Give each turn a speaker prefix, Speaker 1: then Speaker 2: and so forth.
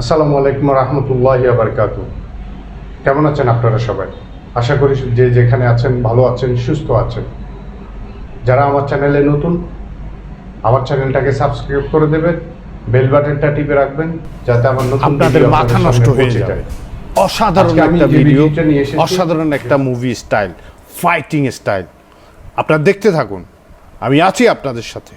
Speaker 1: আসসালামু আলাইকুম রহমতুল্লাহ আবরকাত কেমন আছেন আপনারা সবাই? আশা করি যে যেখানে আছেন ভালো আছেন সুস্থ আছেন। যারা আমার চ্যানেলে নতুন আমার চ্যানেলটাকে সাবস্ক্রাইব করে দেবেন বেল বাটনটা টিপে রাখবেন যাতে আমার নতুন
Speaker 2: আপনাদের মাথা নষ্ট হয়ে
Speaker 1: যায়।
Speaker 2: অসাধারণ একটা ভিডিও
Speaker 1: নিয়ে
Speaker 2: অসাধারণ একটা মুভি স্টাইল ফাইটিং স্টাইল আপনারা দেখতে থাকুন। আমি আছি আপনাদের সাথে।